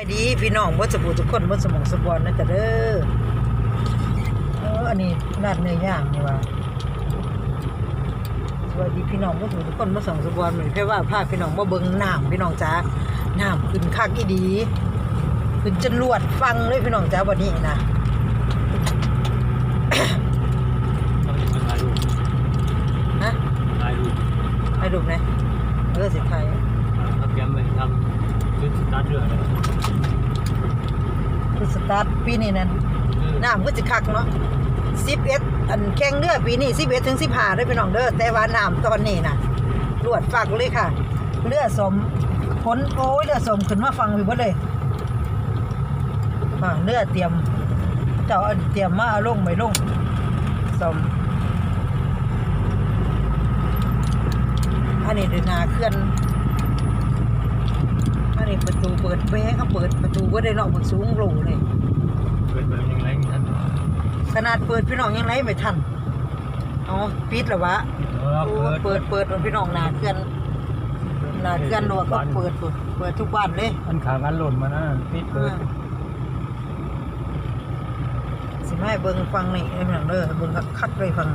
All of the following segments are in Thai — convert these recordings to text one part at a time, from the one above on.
ไปดีพี่น้องบ่สบู่ทุกคนบ่สมองสบอนนะจ๊ะเด้อเอออันนี้ราดเนื้อย่างนี่ว่าสวัสดีพี่น้องบ่สบู่ทุกคนบ่สมองสบอนเหมือนแค่ว่าพาพี่น้องมาเบิ่งน้ำพี่น้องจ้าน้ำขึ้นคักอีดีขึ้นจนลวดฟังเลยพี่น้องจ้าวันนี้นะต้องมีคนถ่ายรูปฮะถ่ายรูปให้ดูหน่อยเออสิไทยทำแกมไปทำ ชุดสตาร์ทเรือเลยคือสตาร์ทปีนี้นั่นน้ำก็จะคักเนาะ11อันแข่งเรือปีนี้11ถึง15เด้อพี่น้องเด้อแต่ว่าน้ำตอนนี้น่ะรวดฟักเลยค่ะ เรือสมผลโอ้ยเรือสมขึ้นมาฟังไปหมดเลยอ่าเรือเตรียมเจ้าเอาเตรียมมาเอาลงไม่ลงสมอันนี้เดินหนาเคลื่อนอั นนี้ประตูเปิดแม่ก็เปิดประตูก็ได้เนาะมันสูงโหลเลย เปิดเปิดยังไงท่านขนาดเปิดพี่น้องยังไรไม่ทันอ๋อปิดเหรอวะเออโอ้เปิดเปิดเปิดพี่น้องหนาเคลื่อนหนาเคลื่อนรัวก็เปิดเปิดเปิดทุกวันเลยอันขางันหล่นมานะปิดเปิดอ่าสิไม่เบิ่งฟังนี่ไอ้พี่น้องเด้อเบิ่งคักๆเลยฟัง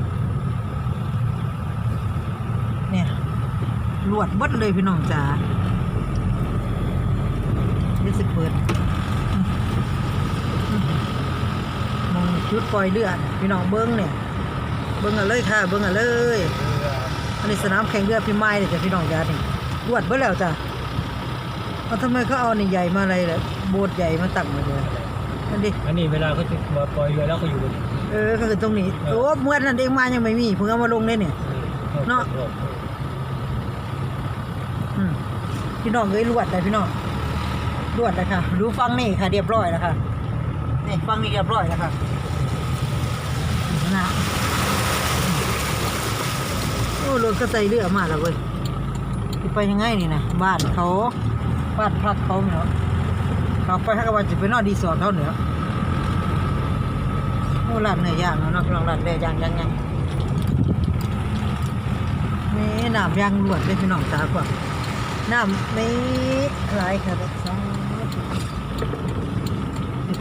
เนี่ยลวดเบดเลยพี่น้องจ๋า นี่สิเปิดมองจุดปล่อยเลือดพี่น้องเบิ้งเนี่ยเบิ้งกันเลยค่ะ เบิ้งกันเลยอันนี้สนามแข่งเรือพี่ไม้เลยจ้ะพี่น้องจ๋านี่ลวดเบิดแล้วจ้ะเอาทำไมเขาเอานี่ใหญ่มาอะไรล่ะโบสถ์ใหญ่มาตั้งมาเลยอันนี้อันนี้เวลาเขาจะมาปล่อยเรือแล้วเขาอยู่บนเออก็คือตรงนี้โอ้เมื่อนั้นเองมายังไม่มีเพิ่งเอามาลงเลยเนี่ยเนาะพี่น้องเอ้ยลวดเลยพี่น้อง ลวดเลยค่ะ ดูฟังนี่ค่ะ เรียบร้อยแล้วค่ะนี่ฟังนี่เรียบร้อยแล้วค่ะนะโอ้รถก็ใส่เรือมาแล้วเว้ยไปยังไงนี่นะบ้านเขาบ้านพักเขาเนาะเขาไปให้กับวันจะไปนอนดีสอร์ทเขาเนาะโอ้ร้านเนื้อย่างเนาะพี่น้องร้านเนื้อย่างยังยังนี่น้ำยางลวดเลยพี่น้องตากว่าน้ำไม่หลายค่ะ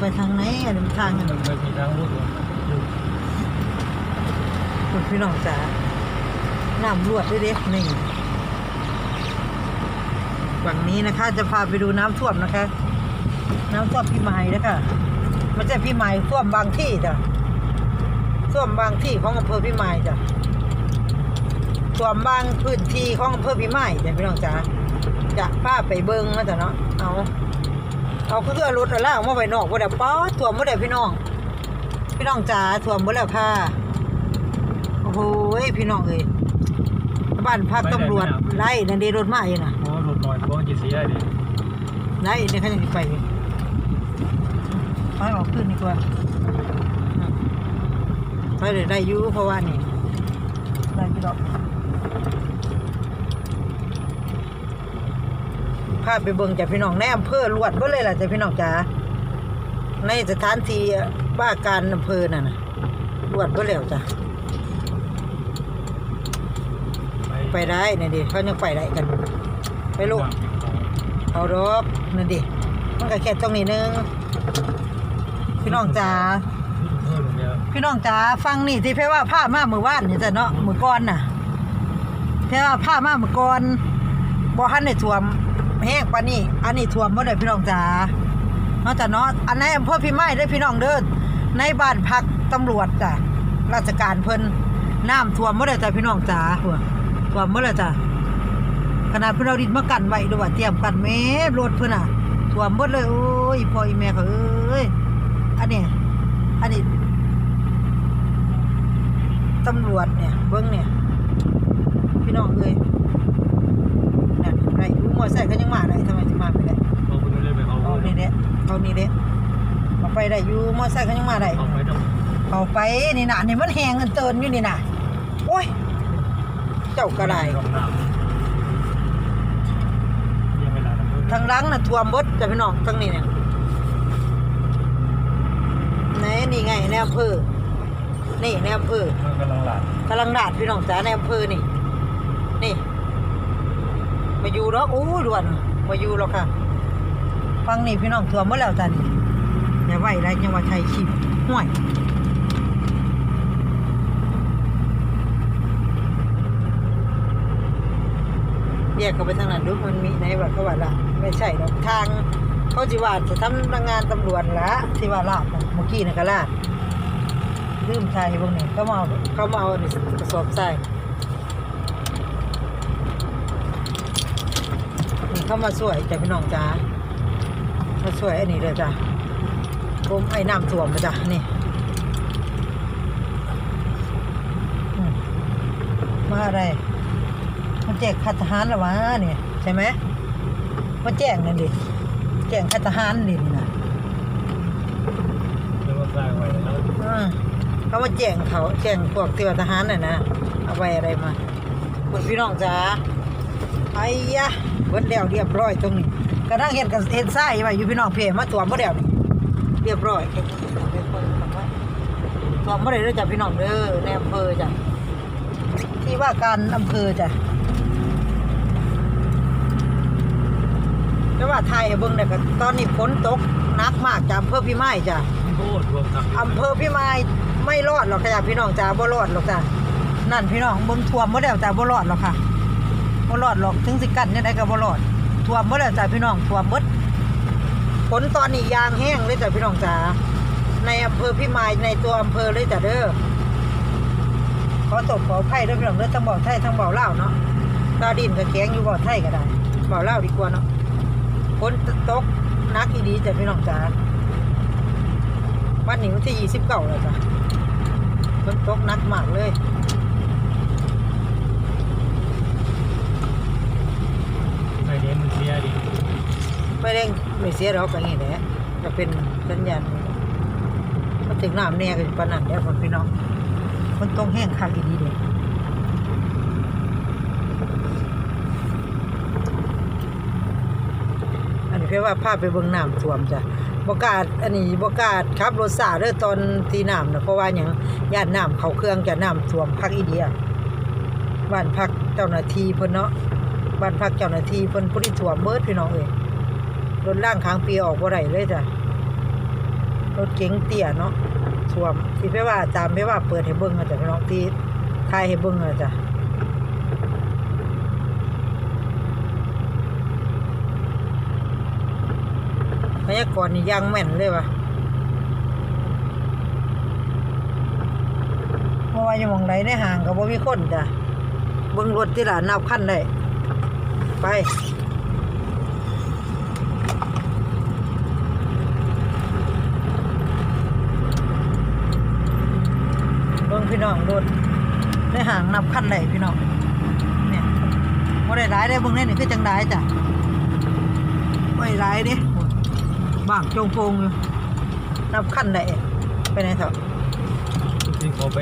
ไปทางไหนอันนี้มันทางอันมันไม่มีทางรู้ตัวคุณพี่น้องจ๋าน้ำรวดด้วยเด็กนี่ฝั่งนี้นะคะ จะพาไปดูน้ำท่วมนะคะ น้ำท่วมพี่ไม้นะคะไม่ใช่พี่ไม้ท่วมบางที่จ้ะท่วมบางที่ของอำเภอพี่ไม้จ้ะท่วมบางพื้นที่ของอำเภอพี่ไม้จ้ะพี่น้องจ๋าจะพาไปเบิ้งนะจ๊ะเนาะเอา เอาก็คือรถอะไรออกมาไปนอกบ่ได้ป๊อดท่วมบ่ได้พี่น้อง พี่น้องจ๋าท่วมบ่แล้วค่ะโอ้โหพี่น้องเอ้ยบ้านพักตำรวจไล่นันเดรถมาอยู่น่ะโอ้หลุดหน่อยเพราะมันจะเสียดิไล่เนี่ยเขาจะไปไปออกขึ้นดีกว่าอืมไปเลยได้อยูเพราะว่านี่ได้พี่ดอก พาไปเบิ่งจากพี่น้องในอำเภอลวดเบ่เลยล่ะจ้ะพี่น้องจ๋าในสถานที่ว่าการอำเภอน่ะนะลวดเบ่แล้วจ้ะไปได้นี่นดิเขายังไปได้กัน ไปลูกเอาดอกนั่นดิมันก็แค่ตรงนี้นึงพี่น้องจ๋าพี่น้องจ๋าฟังนี่ที่เพว่าผ้ามาเมื่อวานนี่จ้ะเนาะเมื่อก่อนน่ะเพว่าผ้ามาเมื่อก่อนบ่ทันได้ท่วม แห้งปานนี้อันนี้ท่วมบ่ได้พี่น้องจ๋านาะจ้ะเนาะอันในอำเภอพี่ไม้ได้พี่น้องเด้อในบ้านพักตำรวจจ้ะราชการเพิ่นน้ำท่วมบ่ได้จ้ะพี่น้องจ๋าหัวท่วมบ่ได้จ้ะขนาดเพิ่นเอาดินมากันไว้ด้วยว่าเตรียมกันแม่รถเพิ่นน่ะท่วมหมดเลยโอ้ยพ่ออีแม่เขาเอ้ยอันนี้อันนี้ตำรวจเนี่ยเบิ้งเนี่ยพี่น้องเอ้ย นั่นไรรู้มอไซค์ก็ยังมาได้ทำไมถึงมาไม่ได้เขาไปเรื่อยไปเขาเอานี่เด้เอานี่เด้มาไปได้อยู่มอไซค์ก็ยังมาได้เขาไปต้องเอาไปนี่น่ะนี่มันแหงเงินเตินอยู่นี่น่ะโอ้ยเจ้าก็ได้ลงน้ำยังเวลาทำเพิ่มทางหลังน่ะท่วมเบดจ้ะพี่น้องทางนี้เนี่ยไหนนี่ไงในอำเภอนี่ในอำเภอมันกำลังหลาดกำลังดาดพี่น้องจ๋าในอำเภอนี่นี่ มาอยู่หรอกอู้ด่วนมาอยู่หรอกค่ะฟังนี่พี่น้องท่วมหมดแล้วจ้ะนี่อย่าไหวไรจังหวัดไทยชิบห่วยแยกเข้าไปทางนั้นดูมันมีไหนว่าเขาว่าละไม่ใช่ดอกทางเขาจิวาจะทำงานตำรวจละที่ว่าลาดน่ะเมื่อกี้นะก็ลาดลืมใช่พวกนี้เขามาเขามาเอาอันนี้กระสอบใส่ เขามาช่วยจ้ะพี่น้องจ้ามาช่วยอันนี้เลยจ้ะผมไอ้น้ำท่วมมาจ้ะนี่มาอะไรมาแจกขัดทหารเหรอวะเนี่ยใช่ไหมมาแจ้งนั่นดิแจ้งขัดทหารนี่นี่นะเขามาแจ้งเขาแจ้งพวกเตือทหารน่ะนะเอาไว้อะไรมาคุณพี่น้องจ๋า ไอ้ยะเบิ้เดียวเรียบร้อยตรงนี้กระทั่งเห็นกับเห็นไส้ไว้อยู่พี่น้องเพมาตัวบ่เดียวนี่เรียบร้อยเก็บไว้คนทำไว้ตัวบ่ได้เด้อจ้ะพี่น้องเด้อในอำเภอจ้ะที่ว่าการอำเภอจ้ะแต่ว่าไทยเบิ่งเนี่ยก็ตอนนี้ฝนตกหนักมากจ้ะอำเภอพี่ไม้จ้ะโคตรรวมทั้งอำเภอพี่ไม้ไม่รอดหรอกค่ะพี่น้องจ้าบ่รอดหรอกจ้านั่นพี่น้องเบิ่งท่วมบ่แล้วจ้าบ่รอดหรอกค่ะ บ่รอดหรอกถึงสิกั้นยังไงก็บ่รอดท่วมบ่แล้วจ้าพี่น้องท่วมหมดฝนตอนนี้ยางแห้งเลยจ้าพี่น้องจ้าในอำเภอพี่ไม้ในตัวอำเภอเลยจ้าเด้อขอตบขอไผ่เด้อพี่น้องเด้อทั้งเบาไทยทั้งเบาลาเนาะตาดินก็แข็งอยู่เบาไทยก็ได้เบาลาดีกว่าเนาะฝนตกนักอีดีจ้าพี่น้องจ้าวันนี้วันที่ยี่สิบเก้าแล้วจ้ะฝนตกนักมากเลย ไฟ เดนมันเสียดิไม่ได้ไม่เสียหรอกอย่างนี้แหละก็เป็นสัญญาณมันถึงน้ำแน่กันปานนันแล้วคนพี่น้องคนต้องแห้งคักอีดีเด็อันนี้เพื่อว่าพาพไปเบิ่งน้ำท่วมจ้ะบกล้าอันนี้บกล้าขับรถสาเด้อตอนที่น้ำนะเพราะว่าอย่างย่านน้ำเขาเครื่องจะน้ำท่วมคักอีเดียบ้านพักเจ้าหน้าที่เพิ่นเนาะ บ้านพักเจ้าหน้าที่เพิ่นผู้ที่ถวมเบิดพี่น้องเอ้ยรถล่างค้างปีออกบ่ได้เลยจ้ะรถเก๋งเตี้ยเนาะถ่วมที่ไปว่าตามไปว่าเปิดให้เบิ่งอะจ้ะพี่น้องที่ถ่ายให้เบิ่งอะจ้ะพยากรณ์นี่ยังแม่นเลยว่ะเพราะว่าอยู่หมองใดในห้างก็บ่มีคนจ้ะเบิ่งรถที่ล่ะนับคันได้ ไป เบิ่งพี่น้องรถในห่างนับคันได้พี่น้อง เนี่ยบ่ได้หลายได้เบิ่งได้นี่คือจังได้จ้ะบ่ได้หลายเด้บางจงโปงอยู่นับคันได้ไปไหนเถอะที่เขาไป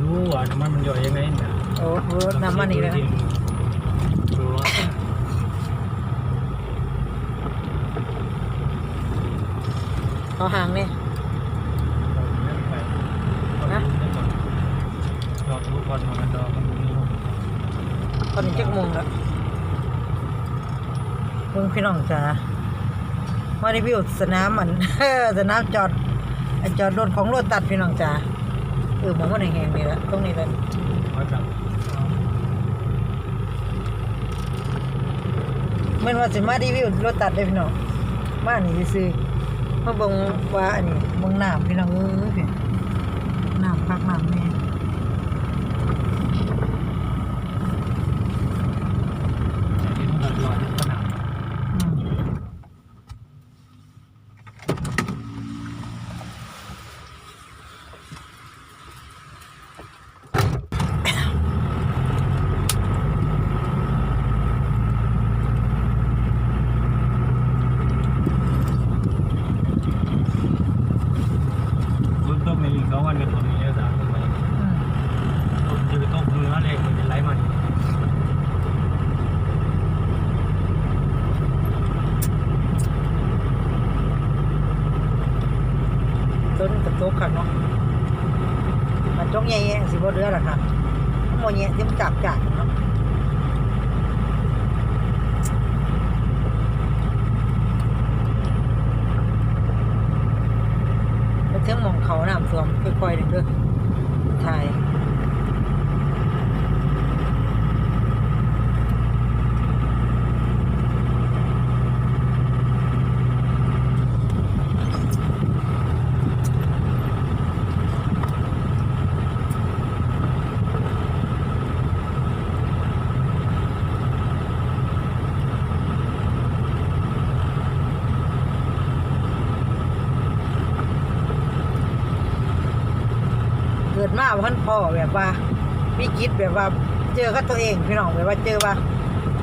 ดูว่าน้ำมันมันย่อยยังไงนะโอ้โหน้ำมันอีกแล้ว ดูว่า เขาห่างนี่นะรอทุกคนมันรอมันดูตอนนี้จักโมงแล้วเบิ่งพี่น้องจ้ามารีวิวสนามมันสนามจอดไอ้จอดรถของรถตัดพี่น้องจ้าเออหมองมันแห้งๆนี่แหละตรงนี้แหละว่าจับแม่นว่าสิมารีวิวรถตัดเด้อพี่น้องมานี่ซื้อๆ มาเบิ่งว่าอันนี้เบิ่งน้ำพี่น้องเอ้ยน้ำพักน้ำแม่ ที่มันลอยขนาด อืมรถต้องมีสองวันกับตัวนี้สามคนไป อืม รถจะต้องมืออะไรมันจะไหลมัน ต้นกระโตกค่ะเนาะมันจ้องแย่ๆสิบ่เดือหรอกค่ะโมแย่ที่มันจับจับเนาะำท่วมค่อยๆเด้อถ่ายเกิดมาพันพ่อ แบบว่าวิกฤตแบบว่าเจอกับตัวเองพี่น้องแบบว่าเจอว่า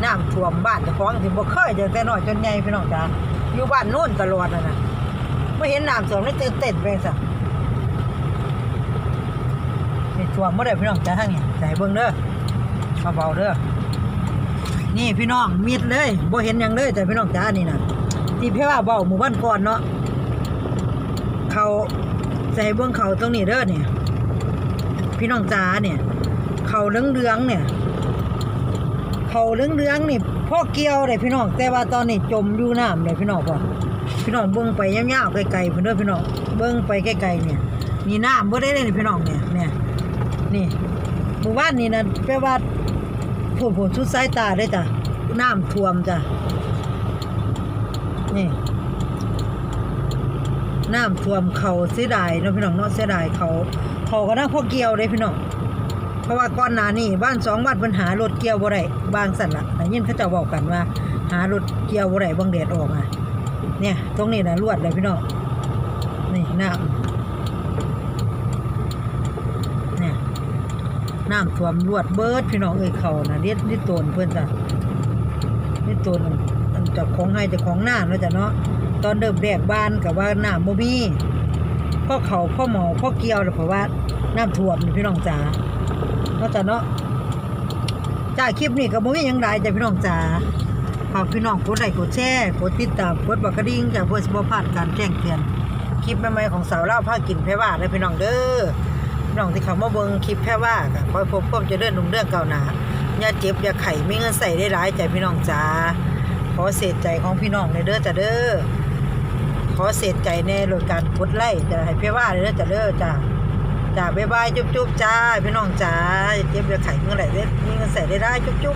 น้ำท่วมบ้านจ้าของที่บ่เคยจอแต่น้อยจนใหญ่พี่น้องจ้าอยู่บ้านโน่นตลอดนะนะไม่เห็นน้ำท่วมแล้วตื่นเต้นไปซะนี่ท่วมบ่อได้พี่น้องจ้าทางนี้ใส่เบิ่งเด้อเบาๆเด้อนี่พี่น้องมิดเลยบ่เห็นยังเลยแต่พี่น้องจ้านี่นะที่เพ่ว่าเบาหมู่บ้านก่อนเนาะเขาใส่เบิ่งเขาตรงนี้เด้อเนี่ย พี่น้องจ๋าเนี่ย เขาเหลืองๆเนี่ย เขาเหลืองๆนี่พ่อเกี่ยวเลยพี่น้องแต่ว่าตอนนี้จมอยู่น้ำเลยพี่น้องป่ะพี่น้องเบิ่งไปยาวๆไกลๆเพิ่นเด้อพี่น้องเบิ่งไปไกลๆเนี่ยนี่น้ำบ่ได้เลยพี่น้องเนี่ยเนี่ยนี่หมู่บ้านนี่นะแปลว่าผลผลสุดสายตาได้จ้ะน้ำท่วมจ้ะนี่น้ำท่วมเขาเสียดายเนาะพี่น้องเนาะเสียดายเขา เขาก็นั่งพ่อเกี่ยวเลยพี่น้องเพราะว่าก่อนหนานี้บ้านสองบ้านปัญหารถเกี่ยวบ่ได้บางสั่นละแต่ยินเขาเจะบอกกันว่า หารถเกี่ยวบ่ได้บางแดดออกมาเนี่ยตรงนี้นะลวดเลยพี่น้องนี่น้ำเนี่ยน้ำท่วมลวดเบิดพี่น้องเอ้ยเขานะเด็ดนิดโตนเพื่อนจ้ะนิดโตนอันจากของให้จากของหน้าเนาะจ้ะเนาะตอนเดิมแรกบ้านกับว่าน้ำบ่มี พ่อเขาพ่อหมอพ่อเกียวเลยเพราะว่าน้ำท่วมพี่น้องจ๋าเนาะจ้ะเนาะจ้าคลิปนี้ก็บ่มีหยังหลายจ้ะพี่น้องจ๋าฝากพี่น้องกดไลค์กดแชร์กดติดตามกดบักกระดิ่งจ้ะเพื่อสิบ่พลาดการแจ้งเตือนคลิปใหม่ๆของสาวเล่าวพากินแพร่ว่าเด้อพี่น้องเด้อพี่น้องที่เขามาเบิ่งคลิปแพร่ว่าก็ขอให้พบความเจริญรุ่งเรื่องเก้าหนาอย่าเจ็บอย่าไข้มีเงินใส่ได้หลายจ้ะพี่น้องจ๋าขอเสียใจของพี่น้องในเด้อจ้ะเด้อ ขอเศษไก่ในโดยการกดไล่จะให้เพี่ว่าเลยจะเลิกจ้าจ้าบ๊ายบายจุ๊บจุ๊บจ้าพี่น้องจ้าเก็บอย่าไข่เมื่อไหร่เด้มีเงินใส่ได้ได้จุ๊บจุ๊บ